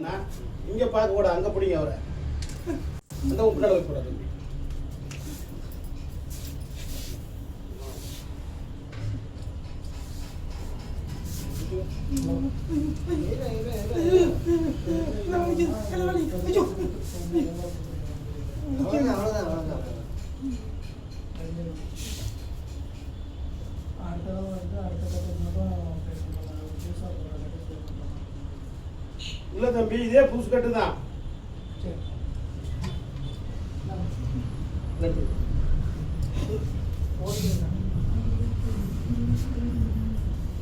நான் இங்க பார்க்க கூட அங்க பிடிங்க அவரை. அந்த முன்னாடி போய் கூடாது தம்பி அவ்வளோதான் அவ்வளோதான் இல்ல தம்பி இதே புதுசு கட்டு தான். சரி ஓடிடுங்க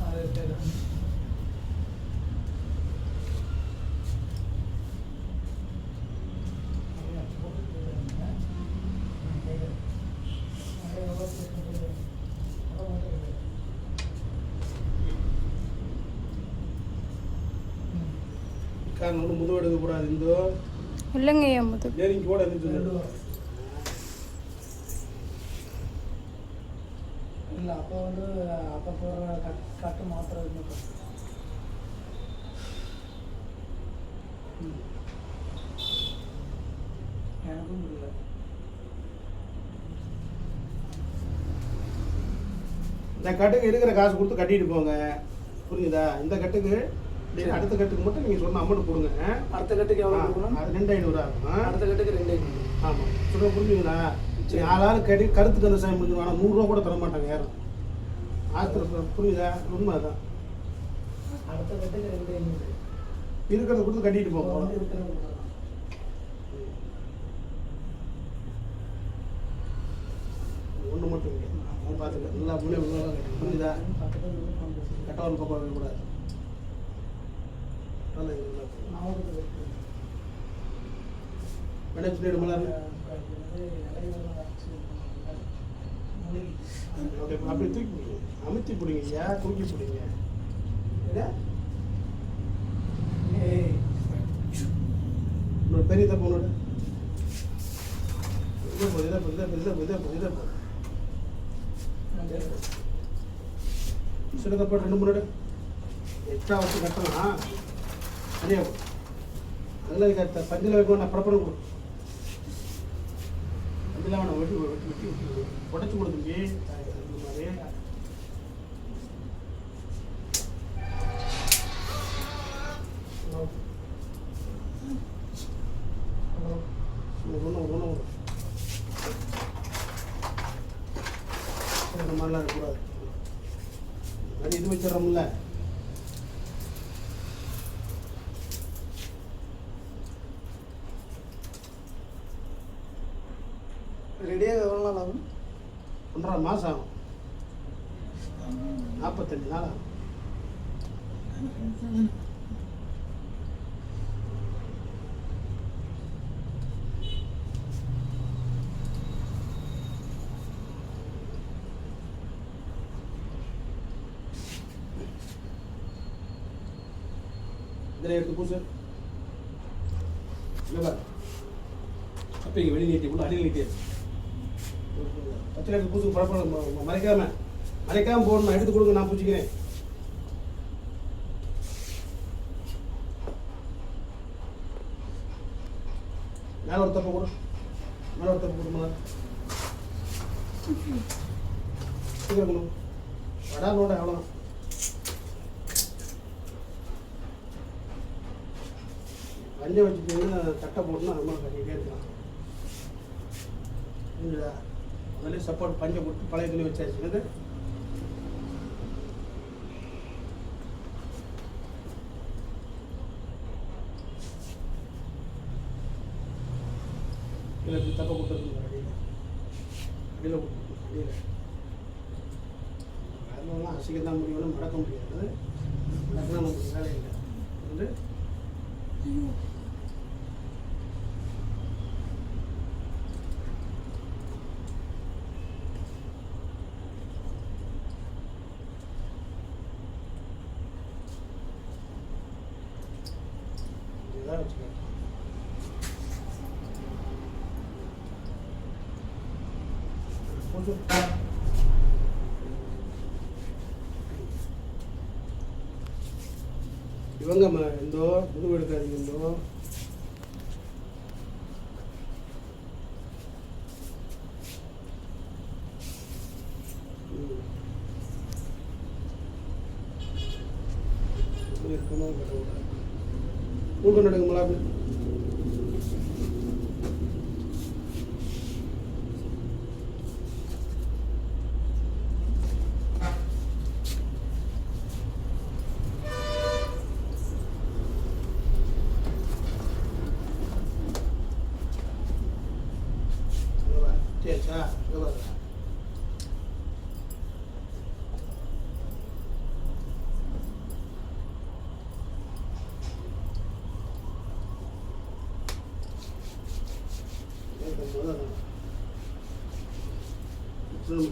அது சரி காரணம் ஒன்றும் முதுகு எடுக்க கூடாது இந்தோ. இல்லைங்க என் முது நெருங்கி கூட இருந்து ரெண்டு சொல்லு. வரும் இல்லை அப்போ வந்து அப்போ போடுற கட் கட்டு மாத்திரம் எனக்கும் புரியல. இந்த கட்டுக்கு இருக்கிற காசு கொடுத்து கட்டிட்டு போங்க. புரியுதா இந்த கட்டுக்கு அடுத்த கட்டுக்கு மட்டும் நீங்க சொன்ன அமௌண்ட் கொடுங்க. அடுத்த கட்டுக்கு எவ்வளோ கொடுக்கணும்? அது ரெண்டு ஐநூறு ஆகும்? அடுத்த கட்டுக்கு ரெண்டு ஐநூறு. ஆமா. சொல்ல புரிஞ்சுங்களா சரி. ஆளாலும் கடி கருத்துக்கு அந்த சாமி முடிஞ்சு ஆனால் நூறுரூவா கூட தர மாட்டாங்க யாரும். ஆத்திர புரியுதா? உண்மை அதான். அடுத்த கட்டுக்கு ரெண்டு ஐநூறு. இருக்கிறத கொடுத்து கட்டிட்டு கொடுக்கலாம். ஒன்று மட்டும் இல்லை பார்த்துக்க நல்லா முன்னே புரியுதா. கட்டவன் பக்கம் வைக்கக்கூடாது நல்லா இங்க நல்லா இருக்கு. நாமக்கல் இருக்கு. என்ன சொல்லிடு மலர் ஓகே அப்படி தூக்கி பிடிங்க அமுத்தி பிடிங்க ஐயா தூக்கி பிடிங்க என்ன? இன்னொரு பெரிய தப்பு உன்னோட இதை போ இதை போ இதை போ இதை போ இதை போ சில தப்பு ரெண்டு மூணு எக்ஸ்ட்ரா வச்சு கட்டலாம் சரியா அதெல்லாம் கட்ட பஞ்சில் வைக்கணும் நான் பரப்பரம் கொடுக்கும் பஞ்சில் அவனை வெட்டி வெட்டி வெட்டி உடச்சு உடச்சி மாதிரி இந்த மாதிரிலாம் இருக்கக்கூடாது அது இது வச்சிடறோம்ல ரெடியாக எவ்வளோ நாள் ஆகும் ஒன்றரை மாதம் ஆகும். நாற்பத்தஞ்சு நாள் ஆகும். இதில் எடுத்து பூசு. இல்லை அப்போ இங்கே வெளியே நீட்டி உள்ள அடியில் நீட்டி பச்சை எடுத்து பூசு பழப்பம் மறைக்காம. மறைக்காம போடணும் எடுத்து கொடுங்க நான் பூச்சிக்கிறேன் மேலே ஒரு தப்பு கொடு. மேலே ஒரு தப்பு கொடு மேலே சீக்கிரம் வடா நோட எவ்வளோ வஞ்சம் வச்சுட்டு தட்டை போட்டுன்னா ரொம்ப கட்டிகிட்டே இருக்கலாம். புரிஞ்சுதா? முதல்ல சப்போர்ட் பஞ்சை கொடுத்து பழைய துணி வச்சாச்சு. இல்லை தப்பை கொடுத்துருக்குங்க அடியில். அடியில் கொடுத்துருக்குங்க அடியில். அதெல்லாம் அசிக்க தான் முடியும் மறக்க முடியாது. மடக்கினா நமக்கு வேலை இல்லை. வந்து 나는 지금 보조 ఇవ్వంగమ్మా ఎందో ముందు పెడతాది ఎందో ఎక్కువ கடவுளா? மூணு நடக்குங்களா 嗯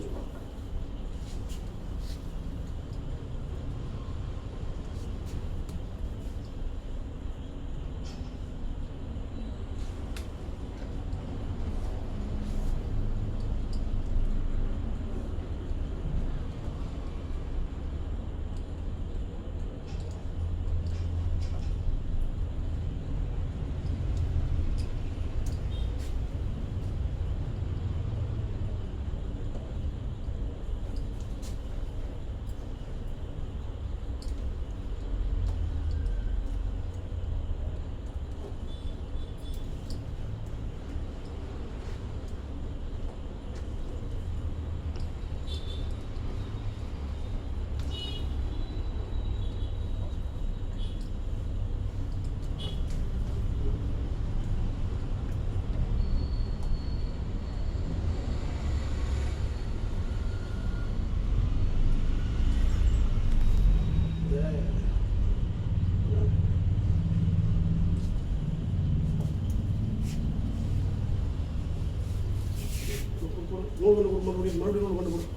கொண்டு மறுபடியும் மறுபடியும் கொண்டு